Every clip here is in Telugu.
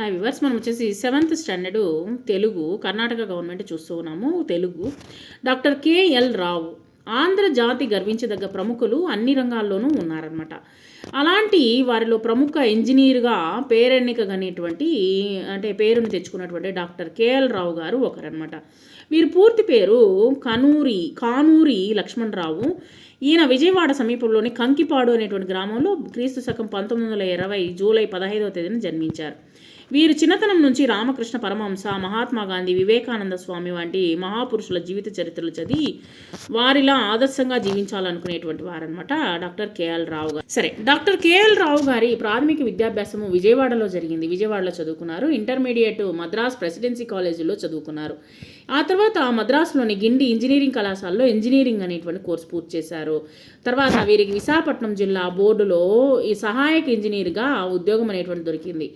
హాయ్ వివర్స్ మనం వచ్చేసి seventh standard Telugu Karnataka government చూస్తూ ఉన్నాము. తెలుగు. డాక్టర్ కేఎల్ రావు ఆంధ్ర జాతి గర్వించదగ్గ ప్రముఖులు అన్ని రంగాల్లోనూ ఉన్నారనమాట అలాంటి వారిలో ప్రముఖ ఇంజనీర్గా పేరెన్నికగనేటువంటి అంటే పేరుని తెచ్చుకున్నటువంటి డాక్టర్ కేఎల్ రావు గారు ఒకరనమాట వీరి పూర్తి పేరు కనూరి కానూరి లక్ష్మణరావు. ఈయన విజయవాడ సమీపంలోని కంకిపాడు అనేటువంటి గ్రామంలో క్రీస్తు శకం పంతొమ్మిది వందల ఇరవై జూలై పదహైదవ తేదీన జన్మించారు. వీరు చిన్నతనం నుంచి రామకృష్ణ పరమహంస మహాత్మా గాంధీ వివేకానంద స్వామి వంటి మహాపురుషుల జీవిత చరిత్రలు చదివి వారిలా ఆదర్శంగా జీవించాలనుకునేటువంటి వారనమాట డాక్టర్ కేఎల్ రావు గారు. సరే డాక్టర్ కేఎల్ రావు గారి ప్రాథమిక విద్యాభ్యాసము విజయవాడలో జరిగింది. విజయవాడలో చదువుకున్నారు. ఇంటర్మీడియట్ మద్రాస్ ప్రెసిడెన్సీ కాలేజీలో చదువుకున్నారు. ఆ తర్వాత మద్రాసులోని గిండి ఇంజనీరింగ్ కళాశాలలో ఇంజనీరింగ్ అనేటువంటి కోర్సు పూర్తి చేశారు. తర్వాత వీరికి విశాఖపట్నం జిల్లా బోర్డులో ఈ సహాయక ఇంజనీర్గా ఉద్యోగం అనేటువంటి దొరికింది.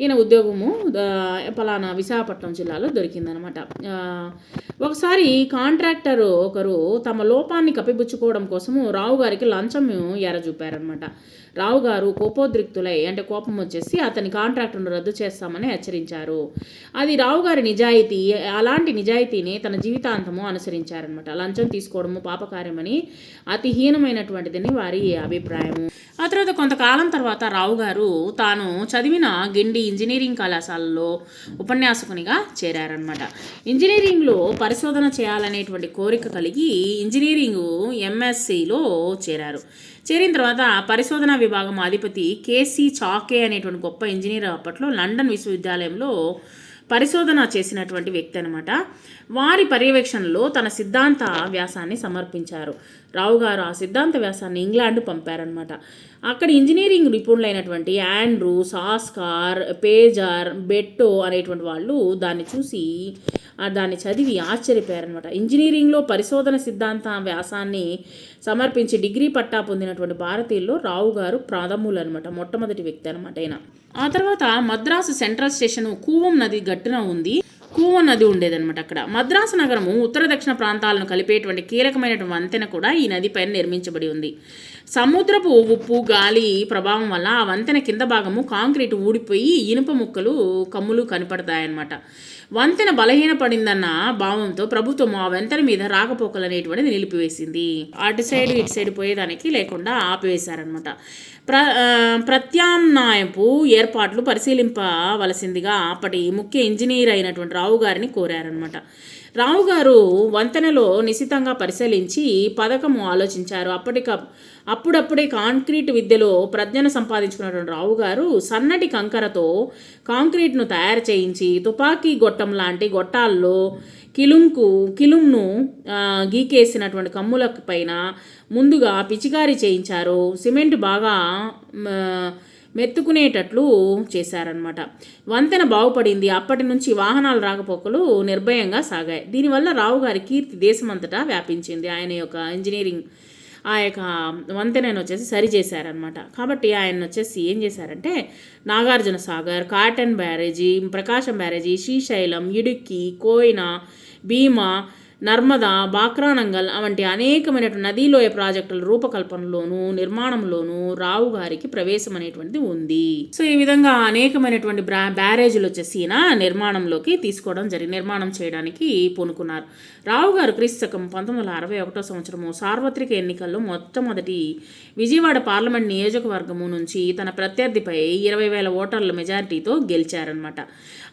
ఈయన ఉద్యోగము పలానా విశాఖపట్నం జిల్లాలో దొరికిందనమాట. ఒకసారి కాంట్రాక్టర్ ఒకరు తమ లోపాన్ని కప్పిపుచ్చుకోవడం కోసము రావు గారికి లంచం ఎర చూపారనమాట రావు గారు కోపోద్రిక్తులై అంటే కోపం వచ్చేసి అతని కాంట్రాక్టును రద్దు చేస్తామని హెచ్చరించారు. అది రావు గారి నిజాయితీ అలాంటి నిజాయితీని తన జీవితాంతము అనుసరించారనమాట. లంచం తీసుకోవడము పాపకార్యమని అతి హీనమైనటువంటిదని వారి అభిప్రాయము. ఆ తర్వాత కొంతకాలం తర్వాత రావు గారు తాను చదివిన గిండి ఇంజనీరింగ్ కళాశాలలో ఉపన్యాసకునిగా చేరారనమాట ఇంజనీరింగ్లో పరిశోధన చేయాలనేటువంటి కోరిక కలిగి ఇంజనీరింగ్ ఎంఎస్సిలో చేరారు. చేరిన తర్వాత పరిశోధన విభాగం అధిపతి కేసీ చాకే అనేటువంటి గొప్ప ఇంజనీర్ అప్పట్లో లండన్ విశ్వవిద్యాలయంలో పరిశోధన చేసినటువంటి వ్యక్తి అనమాట వారి పర్యవేక్షణలో తన సిద్ధాంత వ్యాసాన్ని సమర్పించారు. రావు గారు ఆ సిద్ధాంత వ్యాసాన్ని ఇంగ్లాండ్ పంపారనమాట అక్కడ ఇంజనీరింగ్ నిపుణులైనటువంటి ఆండ్రూ సాస్కార్ పేజర్ బెట్టో అనేటువంటి వాళ్ళు దాన్ని చూసి దాన్ని చదివి ఆశ్చర్యపోయారనమాట ఇంజనీరింగ్లో పరిశోధన సిద్ధాంత వ్యాసాన్ని సమర్పించి డిగ్రీ పట్టా పొందినటువంటి భారతీయుల్లో రావు గారు ప్రాథములు అనమాట మొట్టమొదటి వ్యక్తి అనమాట ఆయన ఆ తర్వాత మద్రాసు సెంట్రల్ స్టేషన్ కూవం నది గట్టున ఉంది. కూవం నది ఉండేదన్నమాట అక్కడ. మద్రాసు నగరము ఉత్తర దక్షిణ ప్రాంతాలను కలిపేటువంటి కీలకమైనటువంటి వంతెన కూడా ఈ నదిపైన నిర్మించబడి ఉంది. సముద్రపు ఉప్పు గాలి ప్రభావం వల్ల ఆ వంతెన కింద భాగము కాంక్రీట్ ఊడిపోయి ఇనుప ముక్కలు కమ్ములు కనపడతాయన్నమాట. వంతెన బలహీనపడిందన్న భావంతో ప్రభుత్వం ఆ వంతెన మీద రాకపోకలు అనేటువంటిది నిలిపివేసింది. అటు సైడ్ ఇటు సైడ్ పోయేదానికి లేకుండా ఆపివేశారనమాట ప్ర ప్రత్యామ్నాయపు ఏర్పాట్లు పరిశీలింపవలసిందిగా అప్పటి ముఖ్య ఇంజనీర్ అయినటువంటి రావు గారిని కోరారనమాట రావు గారు వంతెనలో నిశితంగా పరిశీలించి పథకము ఆలోచించారు. అప్పటిక అప్పుడప్పుడే కాంక్రీట్ విద్యలో ప్రజ్ఞను సంపాదించుకున్నటువంటి రావు గారు సన్నటి కంకరతో కాంక్రీట్ను తయారు చేయించి తుపాకీ గొట్టం లాంటి గొట్టాల్లో కిలుంకు కిలుంను గీకేసినటువంటి కమ్ముల పైన ముందుగా పిచికారీ చేయించారు. సిమెంట్ బాగా మెత్తుకునేటట్లు చేశారనమాట వంతెన బాగుపడింది. అప్పటి నుంచి వాహనాలు రాకపోకలు నిర్భయంగా సాగాయి. దీనివల్ల రావు గారి కీర్తి దేశమంతటా వ్యాపించింది. ఆయన యొక్క ఇంజనీరింగ్ ఆ యొక్క వంతెనను వచ్చేసి సరి చేశారనమాట కాబట్టి ఆయన వచ్చేసి ఏం చేశారంటే Nagarjuna Sagar cotton barrage Prakasam barrage Srisailam Idukki Koyna Bhima Narmada Bhakra Nangal వంటి అనేకమైన నదీలోయ ప్రాజెక్టుల రూపకల్పనలోను నిర్మాణంలోను రావు గారికి ప్రవేశం అనేటువంటిది ఉంది. సో ఈ విధంగా అనేకమైనటువంటి బ్రా బ్యారేజీలు వచ్చేసి ఈయన నిర్మాణంలోకి తీసుకోవడం జరిగింది నిర్మాణం చేయడానికి పూనుకున్నారు. రావు గారు పంతొమ్మిది వందల అరవై ఒకటో సంవత్సరము సార్వత్రిక ఎన్నికల్లో మొట్టమొదటి విజయవాడ పార్లమెంట్ నియోజకవర్గము నుంచి తన ప్రత్యర్థిపై ఇరవై వేల ఓటర్ల మెజారిటీతో గెలిచారనమాట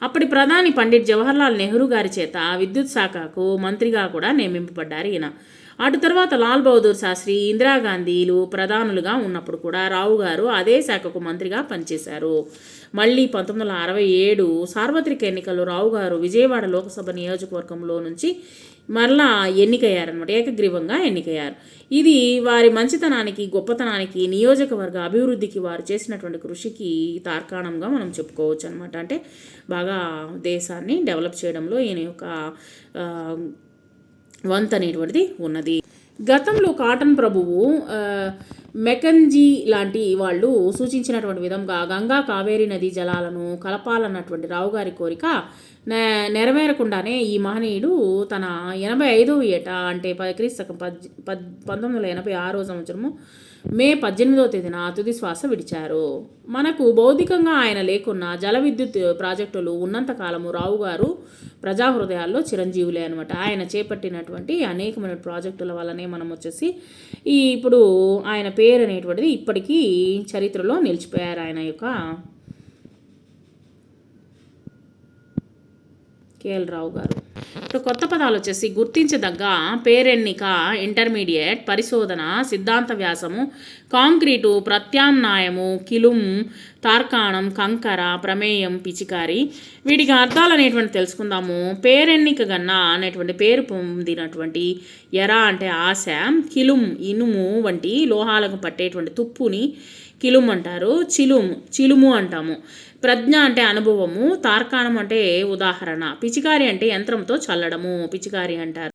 అప్పటి ప్రధాని పండిట్ జవహర్లాల్ నెహ్రూ గారి చేత విద్యుత్ శాఖకు మంత్రి మంత్రిగా కూడా నియమింపబడ్డారు ఈయన. అటు తర్వాత లాల్ బహదూర్ శాస్త్రి ఇందిరాగాంధీలు ప్రధానులుగా ఉన్నప్పుడు కూడా రావు గారు అదే శాఖకు మంత్రిగా పనిచేశారు. మళ్ళీ పంతొమ్మిది వందల అరవై ఏడు సార్వత్రిక ఎన్నికల్లో రావు గారు విజయవాడ లోకసభ నియోజకవర్గంలో నుంచి మరలా ఎన్నికయ్యారనమాట ఏకగ్రీవంగా ఎన్నికయ్యారు. ఇది వారి మంచితనానికి గొప్పతనానికి నియోజకవర్గ అభివృద్ధికి వారు చేసినటువంటి కృషికి తార్కాణంగా మనం చెప్పుకోవచ్చు అనమాట అంటే బాగా దేశాన్ని డెవలప్ చేయడంలో ఈయన యొక్క వంత్ అనేటువంటిది ఉన్నది. గతంలో కాటన్ ప్రభువు మెకంజీ లాంటి వాళ్ళు సూచించినటువంటి విధంగా గంగా కావేరీ నదీ జలాలను కలపాలన్నటువంటి రావుగారి కోరిక నెరవేరకుండానే ఈ మహనీయుడు తన ఎనభై ఐదవ ఏట అంటే క్రీస్తకం క్రీస్తు పద్ పద్ పంతొమ్మిది వందల ఎనభై ఆరో సంవత్సరము మే పద్దెనిమిదవ తేదీన తుది శ్వాస విడిచారు. మనకు భౌతికంగా ఆయన లేకున్న జల విద్యుత్ ప్రాజెక్టులు ఉన్నంతకాలము రావుగారు ప్రజా హృదయాల్లో చిరంజీవులే అనమాట ఆయన చేపట్టినటువంటి అనేకమైన ప్రాజెక్టుల వల్లనే మనం వచ్చేసి ఈ ఇప్పుడు ఆయన పేరు అనేటువంటిది ఇప్పటికీ చరిత్రలో నిలిచిపోయారు ఆయన యొక్క కేఎల్ రావు గారు. ఇప్పుడు కొత్త పదాలు వచ్చేసి గుర్తించదగ్గ పేరెన్నిక ఇంటర్మీడియట్ పరిశోధన సిద్ధాంత వ్యాసము కాంక్రీటు ప్రత్యామ్నాయము కిలుం తార్కాణం కంకర ప్రమేయం పిచికారి. వీటికి అర్థాలు అనేటువంటి తెలుసుకుందాము. పేరెన్నిక గన్న అనేటువంటి పేరు పొందినటువంటి ఎర అంటే ఆశ కిలుం ఇనుము వంటి లోహాలకు పట్టేటువంటి తుప్పుని కిలుం అంటారు. చిలుం చిలుము అంటాము. ప్రజ్ఞ అంటే అనుభవము తార్కాణం అంటే ఉదాహరణ. పిచికారి అంటే యంత్రంతో చల్లడము పిచికారి అంటారు.